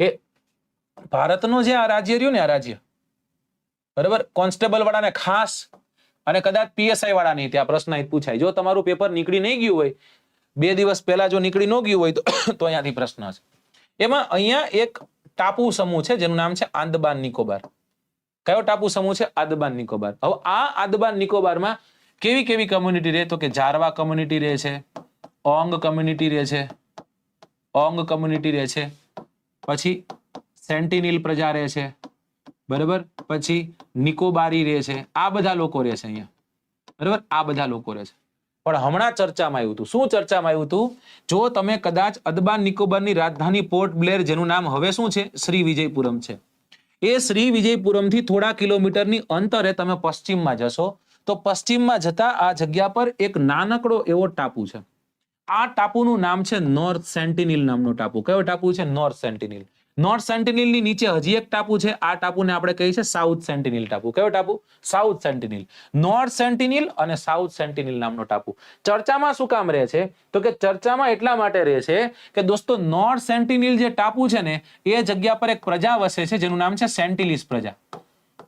કે ભારતનું જે આ રાજ્ય રહ્યું ને આ રાજ્ય, બરાબર? કોન્સ્ટેબલ વાળાને ખાસ અને કદાચ પીએસઆઈ નહીં ત્યાં પ્રશ્ન પૂછાય. જો તમારું પેપર નીકળી નહીં ગયું હોય, બે દિવસ પહેલા જો નીકળી ન ગયું હોય તો તો અહીંયાથી પ્રશ્ન છે. એમાં અહીંયા એક ટાપુ સમૂહ છે, જેનું નામ છે આંદબાન નિકોબાર. કયો ટાપુ સમૂહ છે? આદબાન નિકોબાર. હવે આ આદબાન નિકોબારમાં કેવી કેવી કમ્યુનિટી રહે? તો કે જારવા કમ્યુનિટી રહે છે, ઓંગ કમ્યુનિટી રહે છે, ઓંગ કમ્યુનિટી રહે છે પછી સેન્ટિનિલ પ્રજા રહે છે. બરાબર? પછી નિકોબારી રહે છે. આ બધા લોકો રહે છે અહીંયા. બરાબર? આ બધા લોકો રહે છે. પણ હમણાં ચર્ચામાં આવ્યું હતું. શું ચર્ચામાં આવ્યું હતું? જો તમે કદાચ અદબાન નિકોબારની રાજધાની પોર્ટ બ્લેર, જેનું નામ હવે શું છે? શ્રી વિજયપુરમ છે. એ શ્રી વિજયપુરમથી થોડા કિલોમીટરની અંતરે તમે પશ્ચિમમાં જશો, તો પશ્ચિમમાં જતા આ જગ્યા પર એક નાનકડો એવો ટાપુ છે. આ ટાપુનું નામ છે નોર્થ સેન્ટિનિલ નામનો ટાપુ. કયો ટાપુ છે? નોર્થ સેન્ટિનિલ નોર્થ સેન્ટિનિલની નીચે હજી એક ટાપુ છે. આ ટાપુને આપણે કહીએ છીએ સાઉથ સેન્ટિનિલ ટાપુ. કયો ટાપુ? સાઉથ સેન્ટિનિલ નોર્થ સેન્ટિનિલ અને સાઉથ સેન્ટિનિલ નામનો ટાપુ. ચર્ચામાં શું કામ રહે છે? તો કે ચર્ચામાં એટલા માટે રહે છે કે દોસ્તો નોર્થ સેન્ટિનિલ જે ટાપુ છે ને, એ જગ્યા પર એક પ્રજા વસે છે જેનું નામ છે સેન્ટિલિસ પ્રજા.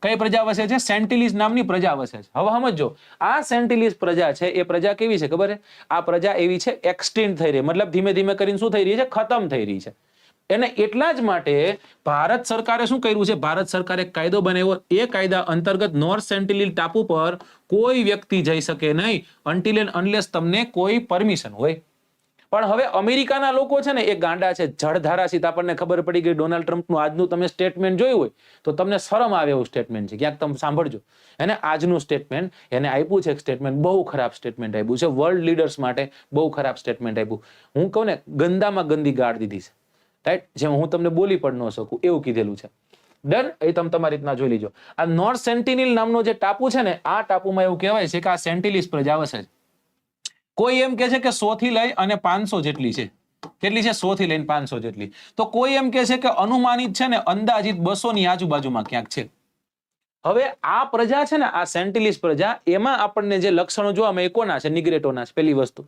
કઈ પ્રજા વસે છે? સેન્ટિલિસ નામની પ્રજા વસે છે. હવે સમજો આ સેન્ટિલિસ પ્રજા છે, એ પ્રજા કેવી છે ખબર છે? આ પ્રજા એવી છે એક્સટિન્ડ થઈ રહી, મતલબ ધીમે ધીમે કરીને શું થઈ રહી છે? ખતમ થઈ રહી છે. એને એટલા જ માટે ભારત સરકારે શું કર્યું છે? ભારત સરકારે કાયદો બનાવ્યો. એ કાયદા અંતર્ગત નોર્થ સેન્ટિલિલ ટાપુ પર કોઈ વ્યક્તિ જઈ શકે નહીં અન્ટિલ એન્ડ અનલેસ તમને કોઈ પરમિશન હોય. પણ હવે અમેરિકાના લોકો છે ને, એ ગાંડા છે જળધારાશીત આપણને ખબર પડી ગઈ ડોનાલ્ડ ટ્રમ્પનું આજનું તમે સ્ટેટમેન્ટ જોયું હોય, તો તમને શરમ આવે એવું સ્ટેટમેન્ટ છે. ક્યાંક તમે સાંભળજો. એને આજનું સ્ટેટમેન્ટ એને આપ્યું છે એક સ્ટેટમેન્ટ બહુ ખરાબ સ્ટેટમેન્ટ આપ્યું છે. વર્લ્ડ લીડર્સ માટે બહુ ખરાબ સ્ટેટમેન્ટ આપ્યું. હું કહું ને, ગંદામાં ગંદી ગાળ દીધી છે. રાઈટ જેમ હું તમને બોલી પણ ન શકું, એવું કીધેલું છે. ડન એ તમે તમારી રીતના જોઈ લીજો. આ નોર્થ સેન્ટિનિલ નામનો જે ટાપુ છે ને, આ ટાપુમાં એવું કહેવાય છે કે આ સેન્ટિલિસ પ્રજા વસે છે. કોઈ એમ કે છે કે સો થી લઈ અને પાંચસો જેટલી છે. કેટલી છે? સો થી લઈને પાંચસો જેટલી. તો કોઈ એમ કે છે કે અનુમાનિત છે ને અંદાજિત બસો ની આજુબાજુમાં ક્યાંક છે. હવે આ પ્રજા છે ને, આ સેન્ટિલિસ પ્રજા, એમાં આપણને જે લક્ષણો જોવા મળે કોના છે? નિગ્રેટોના છે પેલી વસ્તુ.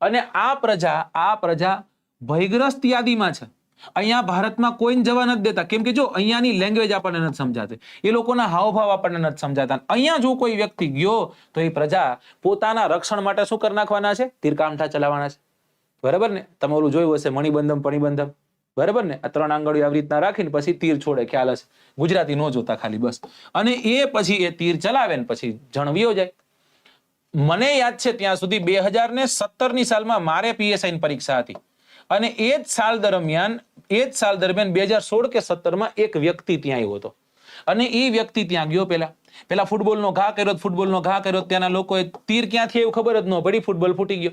અને આ પ્રજા આ પ્રજા ભયગ્રસ્ત યાદીમાં છે. અહીંયા ભારતમાં કોઈને જવા નથી દેતા. કેમ કે જો અહીંયાની લેંગ્વેજ આપણને નથી સમજાતી. એ લોકોના હાવભાવ આપણને નથી સમજાતા. અહીંયા જો કોઈ વ્યક્તિ ગયો, તો એ પ્રજા પોતાના રક્ષણ માટે શું કરી નાખવાના છે? તીરકામઠા ચલાવવાના છે. બરાબર ને? તમે ઓલું જોયું હશે, મણિબંધમ, પણિબંધમ. બરાબર ને? આ ત્રણ આંગળીઓ આવી રીતના રાખીને પછી તીર છોડે, ખ્યાલ હશે. ગુજરાતી નો જોતા ખાલી, બસ. અને એ પછી એ તીર ચલાવે ને પછી જણવ્યો જાય. મને યાદ છે, ત્યાં સુધી બે હજાર ને સત્તરની સાલમાં મારે પીએસઆઈ પરીક્ષા હતી. અને એ જ સાલ દરમિયાન, એ જ સાલ દરમિયાન બે હજાર સોળ કે સત્તરમાં એક વ્યક્તિ ત્યાં આવ્યો હતો. અને એ વ્યક્તિ ત્યાં ગયો પેલા. પેલા ફૂટબોલનો ઘા કર્યો, ફૂટબોલનો ઘા કર્યો, ત્યાંના લોકોએ તીર ક્યાંથી એવું ખબર જ ન પડી, ફૂટબોલ ફૂટી ગયો.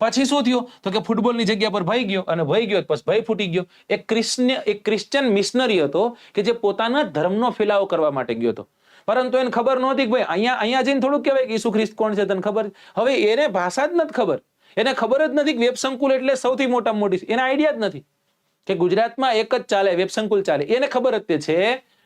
પછી શું થયું? તો કે ફૂટબોલની જગ્યા પર ભાઈ ગયો અને ભઈ ગયો પછી ભય ફૂટી ગયો. એક ક્રિશ્ચન એક ક્રિશ્ચિયન મિશનરી હતો કે જે પોતાના ધર્મનો ફેલાવો કરવા માટે ગયો હતો. પરંતુ એને ખબર નહોતી કે ભાઈ અહીંયા અહીંયા જઈને થોડુંક કહેવાય કે ઈસુ ખ્રિસ્ત કોણ છે તને ખબર? હવે એને ભાષા જ નથી ખબર. એને ખબર જ નથી વેબ સંકુલ એટલે સૌથી મોટામાં મોટી એને આઈડિયા જ નથી કે ગુજરાતમાં એક જ ચાલે વેબ સંકુલ ચાલે. એને ખબર જ તે છે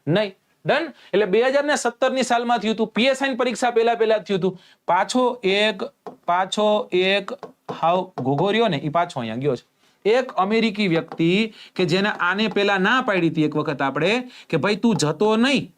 નહીં. ડન એટલે બે હજાર ને સત્તરની સાલમાં થયું હતું. પીએસઆઈ પરીક્ષા પહેલા પહેલા થયું હતું. પાછો એક પાછો એક, હાવ ઘોઘોર્યો ને એ પાછો અહીંયા ગયો છે. એક અમેરિકી વ્યક્તિ કે જેને આને પેલા ના પાડી હતી એક વખત આપણે, કે ભાઈ તું જતો નહીં.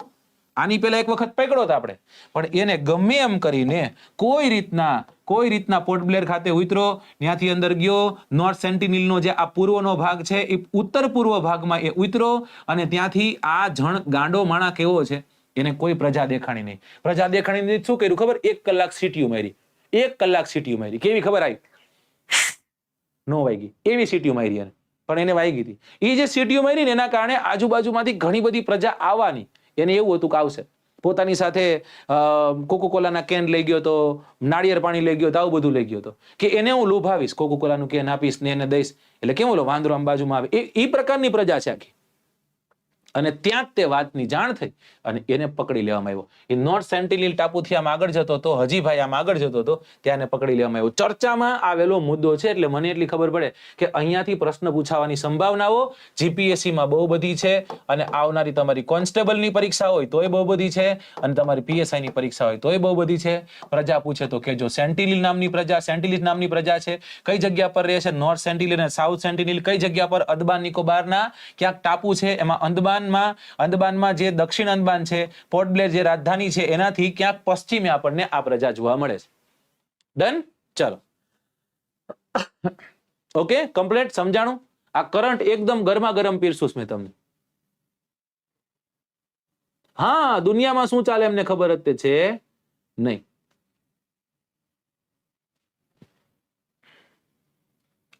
આની પેલા એક વખત પકડો આપણે. પણ એને ગમે એમ કરીને કોઈ રીતના કોઈ રીતના પોર્ટ બ્લેર ખાતે ઉતરો, ત્યાંથી અંદર ગયો. નોર્થ સેન્ટિનિલનો જે આ પૂર્વનો ભાગ છે, એ ઉત્તર પૂર્વ ભાગમાં એ ઉતરો અને ત્યાંથી આ જણ ગાંડો માણા કેવો છે, એને કોઈ પ્રજા દેખાણી નહીં. પ્રજા દેખાણી નહીં, શું કર્યું ખબર? એક કલાક સીટીઓ મારી. એક કલાક સીટીઓ મારી. કેવી ખબર આવી? નો વાગી. એવી સીટીઓ મારી એને. પણ એને વાગી હતી. એ જે સીટીઓ મારી ને એના કારણે આજુબાજુમાંથી ઘણી બધી પ્રજા આવવાની. એને એવું હતું કે આવશે. પોતાની સાથે કોકો કોલાના કેન લઈ ગયો તો, નાળિયેર પાણી લઈ ગયો તો, આવું બધું લઈ ગયો તો. કે એને હું લોભાવીશ કોકો કોલાનું કેન આપીશ ને એને દઈશ. એટલે કેમ ઓલો વાંદરો આમ બાજુમાં આવે? એ એ પ્રકારની પ્રજા છે આખી. અને ત્યાં જ તે વાતની જાણ થઈ અને એને પકડી લેવામાં આવ્યો. એ નોર્થ સેન્ટિનિલ ટાપુથી આમ આગળ જતો હતો હજીભાઈ આમ આગળ જતો હતો, ત્યાં એને પકડી લેવામાં આવ્યો. ચર્ચામાં આવેલો મુદ્દો છે, એટલે મને એટલી ખબર પડે કે અહીંયાથી પ્રશ્ન પૂછાવાની સંભાવનાઓ જીપીએસસીમાં બહુ બધી છે અને આવનારી તમારી કોન્સ્ટેબલની પરીક્ષા હોય તોય બહુ બધી છે અને તમારી પીએસઆઈની પરીક્ષા હોય તોય બહુ બધી છે. પ્રજા પૂછે તો કે જો સેન્ટિનિલ નામની પ્રજા સેન્ટિલિસ નામની પ્રજા છે, કઈ જગ્યા પર રહે છે નોર્થ સેન્ટિનિલ અને સાઉથ સેન્ટિનિલ કઈ જગ્યા પર? અદબાન નિકોબારના ક્યાંક ટાપુ છે, એમાં અંદમાનમાં અંદમાનમાં જે દક્ષિણ અંદમાન છે, પોર્ટ બ્લેર જે રાજધાની છે, એનાથી ક્યાંક પશ્ચિમે આપણને આ પ્રજા જોવા મળે છે. ડન ચલો. ઓકે કમ્પ્લીટ સમજાણું? આ કરંટ એકદમ ગરમા ગરમ પીરસું મેં તમને. હા, દુનિયામાં શું ચાલે એમને ખબર જ તે છે? નહીં.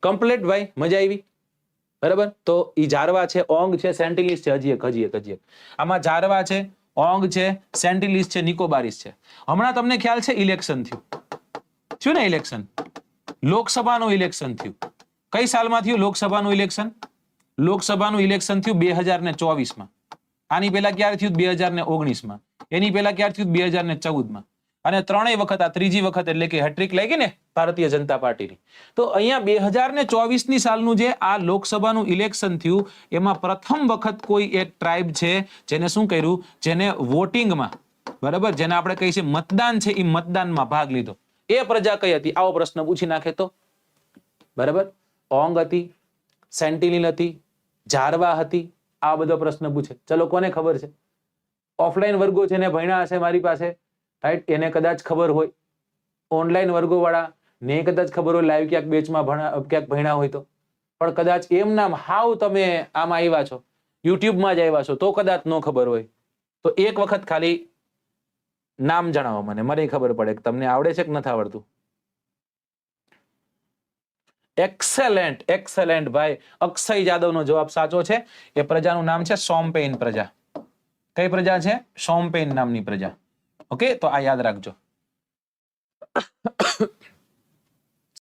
કમ્પ્લીટ ભાઈ? મજા આવી? બરાબર? તો ઈ જારવા છે, ઓંગ છે, સેન્ટિલિસ છે, હજી એક હજી એક હજી એક. આમાં જારવા છે, ઓંગ છે, સેન્ટિલિસ છે, નિકોબારિસ છે. હમણાં તમને ખ્યાલ છે, ઇલેક્શન થયું. થયું ને ઇલેક્શન? લોકસભાનું ઇલેક્શન થયું. કઈ સાલમાં થયું લોકસભાનું ઇલેક્શન? લોકસભાનું ઇલેક્શન થયું બે હજાર ને ચોવીસમાં. આની પહેલા ક્યારે થયું? બે હજાર ને ઓગણીસમાં. એની પહેલા ક્યારે થયું? બે હજાર ને ચૌદમાં. અને ત્રણેય વખત, આ ત્રીજી વખત એટલે કે હેટ્રિક લાગી ને ભારતીય જનતા પાર્ટીની. તો અહીંયા બે હજાર ને ચોવીસની સાલનું જે આ લોકસભાનું ઇલેક્શન થયું, એમાં પ્રથમ વખત કોઈ એક ટ્રાઇબ છે જેને શું કર્યું? જેને વોટિંગમાં બરાબર? જેને આપણે કહીએ છીએ મતદાન છે એ મતદાનમાં ભાગ લીધો. એ પ્રજા કઈ હતી? આવો પ્રશ્ન પૂછી નાખે તો. બરાબર? ઓંગ હતી, સેન્ટિનિલ હતી, જારવા હતી, આ બધો પ્રશ્ન પૂછે. ચલો કોને ખબર છે? ઓફલાઈન વર્ગો છે ને ભણ્યા હશે મારી પાસે. રાઈટ એને કદાચ ખબર હોય. ઓનલાઈન વર્ગો વાળા ને કદાચ ખબર હોય લાઈવ ક્યાંક બેચમાં ભણા, ક્યાંક ભણ્યા હોય તો. પણ કદાચ એમ નામ હાવ તમે આમાં આવ્યા છો. યુટ્યુબમાં જ આવ્યા છો તો કદાચ ન ખબર હોય. તો એક વખત ખાલી નામ જણાવો મને. મને ખબર પડે કે તમને આવડે છે કે નથી આવડતું? એક્સેલેન્ટ એક્સેલેન્ટ ભાઈ. અક્ષય જાદવનો જવાબ સાચો છે. એ પ્રજાનું નામ છે સોમપેન પ્રજા. કઈ પ્રજા છે? સોમપેન નામની પ્રજા. ઓકે તો આ યાદ રાખજો